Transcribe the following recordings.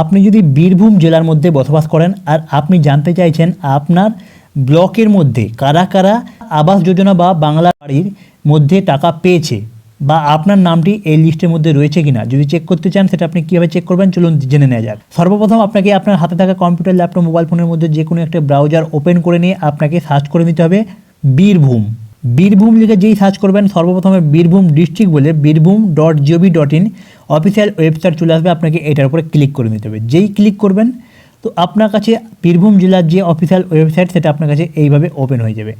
আপনি যদি বীরভূম জেলার মধ্যে বসবাস করেন আর আপনি জানতে চাইছেন আপনার ব্লকের মধ্যে কারা কারা আবাস যোজনা বা বাংলা বাড়ির মধ্যে টাকা পেয়েছে বা আপনার নামটি এই লিস্টের মধ্যে রয়েছে কিনা, যদি চেক করতে চান সেটা আপনি কীভাবে চেক করবেন চলুন জেনে নেওয়া যাক। সর্বপ্রথম আপনাকে আপনার হাতে থাকা কম্পিউটার ল্যাপটপ মোবাইল ফোনের মধ্যে যে কোনো একটা ব্রাউজার ওপেন করে নিয়ে আপনাকে সার্চ করে নিতে হবে বীরভূম। বীরভূম লিখে যেই সার্চ করবেন, সর্বপ্রথমে বীরভূম ডিস্ট্রিক্ট বলে Birbhum dot G O V dot in official website চলে আসবে, আপনাকে এটার উপরে ক্লিক করে নিতে হবে। যেই ক্লিক করবেন, তো আপনার কাছে বীরভূম জেলার যে অফিসিয়াল ওয়েবসাইট সেটা আপনার কাছে এইভাবে ওপেন হয়ে যাবে।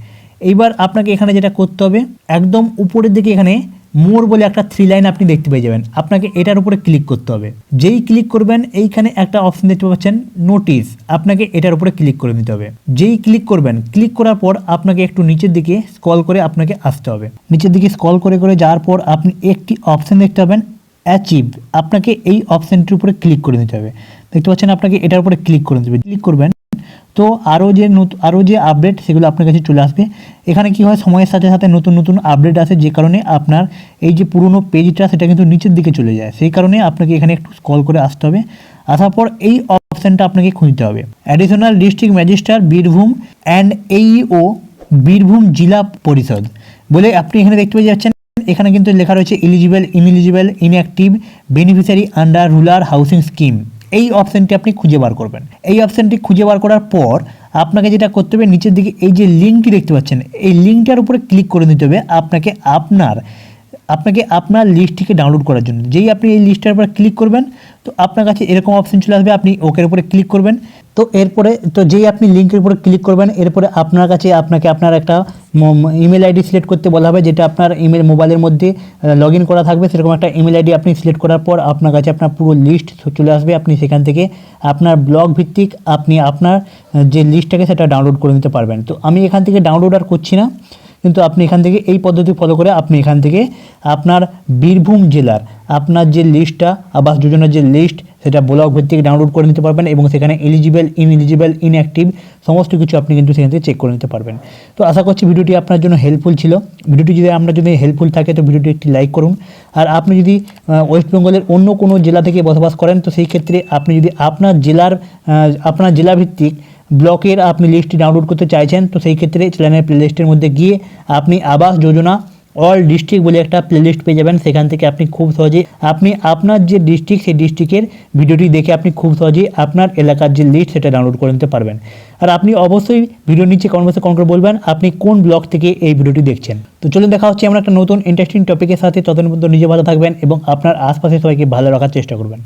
এইবার আপনাকে এখানে যেটা করতে হবে, একদম উপরের দিকে এখানে মোর বলে একটা থ্রি লাইন আপনি দেখতে পেয়ে যাবেন। আপনাকে এটার উপরে ক্লিক করতে হবে। যেই ক্লিক করবেন, এইখানে একটা অপশন দেখতে পাচ্ছেন নোটিশ আপনাকে এটার উপরে ক্লিক করে নিতে হবে। যেই ক্লিক করবেন ক্লিক করার পর আপনাকে একটু নিচের দিকে স্কল করে আপনাকে আসতে হবে। নিচের দিকে স্কল করে করে যাওয়ার পর আপনি একটি অপশন দেখতে পাবেন অ্যাচিভ আপনাকে এই অপশনটির উপরে ক্লিক করে নিতে হবে। দেখতে পাচ্ছেন আপনাকে এটার উপরে ক্লিক করে নিতে হবে। ক্লিক করবেন, তো আরও যে নতুন আরও যে আপডেট সেগুলো আপনার কাছে চলে আসবে। এখানে কি হয়? সময়ের সাথে সাথে নতুন নতুন আপডেট আসে, যে কারণে আপনার এই যে পুরনো পেজটা সেটা কিন্তু নিচের দিকে চলে যায়। সেই কারণে আপনাকে এখানে একটু কল করে আসতে হবে। আসার পর এই অপশানটা আপনাকে খুঁজতে হবে। Additional district magistrate Birbhum and এইও Birbhum জেলা পরিষদ বলে আপনি এখানে দেখতে পেয়ে যাচ্ছেন এখানে কিন্তু লেখা রয়েছে eligible ineligible inactive beneficiary under rural housing scheme এই অপশানটি আপনি খুঁজে বার করবেন। এই অপশানটি খুঁজে বার করার পর আপনাকে যেটা করতে হবে, নিচের দিকে এই যে লিঙ্কটি দেখতে পাচ্ছেন, এই লিঙ্কটার উপরে ক্লিক করে দিতে হবে আপনাকে আপনার আপনাকে আপনার লিস্টটিকে ডাউনলোড করার জন্য। যেই আপনি এই লিস্টের উপর ক্লিক করবেন, তো আপনার কাছে এরকম অপশন চলে আসবে, আপনি ওকের উপরে ক্লিক করবেন। তো এরপরে, তো যেই আপনি লিঙ্কের উপরে ক্লিক করবেন, এরপরে আপনার কাছে, আপনাকে আপনার একটা ইমেল আইডি সিলেক্ট করতে বলা হবে, যেটা আপনার ইমেল মোবাইলের মধ্যে লগ করা থাকবে। সেরকম একটা ইমেল আইডি আপনি সিলেক্ট করার পর আপনার কাছে আপনার পুরো লিস্ট চলে আসবে। আপনি সেখান থেকে আপনার ব্লগ ভিত্তিক আপনি আপনার যে লিস্টটাকে সেটা ডাউনলোড করে নিতে পারবেন। তো আমি এখান থেকে ডাউনলোড আর করছি না, কিন্তু আপনি এখান থেকে এই পদ্ধতি ফলো করে আপনি এখান থেকে আপনার বীরভূম জেলার, আপনার যে লিস্টটা আবাস যোজনার যে লিস্ট সেটা ব্লক ভিত্তিক ডাউনলোড করে নিতে পারবেন এবং সেখানে এলিজিবল ইনএলিজিবল ইনঅ্যাক্টিভ সমস্ত কিছু আপনি কিন্তু সেখান থেকে চেক করে নিতে পারবেন। তো আশা করছি ভিডিওটি আপনার জন্য হেল্পফুল ছিল। ভিডিওটি যদি আমরা যদি হেল্পফুল থাকে, তো ভিডিওটি একটি লাইক করুন। আর আপনি যদি ওয়েস্ট বেঙ্গলের অন্য কোনো জেলা থেকে বসবাস করেন, তো সেই ক্ষেত্রে আপনি যদি আপনার জেলার আপনার জেলা ভিত্তিক ব্লকের আপনি লিস্টটি ডাউনলোড করতে চাইছেন, তো সেই ক্ষেত্রে চ্যানেলের প্লেলিস্টের মধ্যে গিয়ে আপনি আবাস যোজনা অল ডিস্ট্রিক্ট বলে একটা প্লেলিস্ট পেয়ে যাবেন। সেখান থেকে আপনি খুব সহজে আপনি আপনার যে ডিস্ট্রিক্ট সেই ডিস্ট্রিক্টের ভিডিওটি দেখে আপনি খুব সহজেই আপনার এলাকার যে লিস্ট সেটা ডাউনলোড করে নিতে পারবেন। আর আপনি অবশ্যই ভিডিও নিচে কনভার্সে কন করে বলবেন, আপনি কোন ব্লগ থেকে এই ভিডিওটি দেখছেন। তো চলুন দেখা হচ্ছে আমরা একটা নতুন ইন্টারেস্টিং টপিকের সাথে। ততদিন পর্যন্ত নিজে ভালো থাকবেন এবং আপনার আশপাশে সবাইকে ভালো রাখার চেষ্টা করবেন।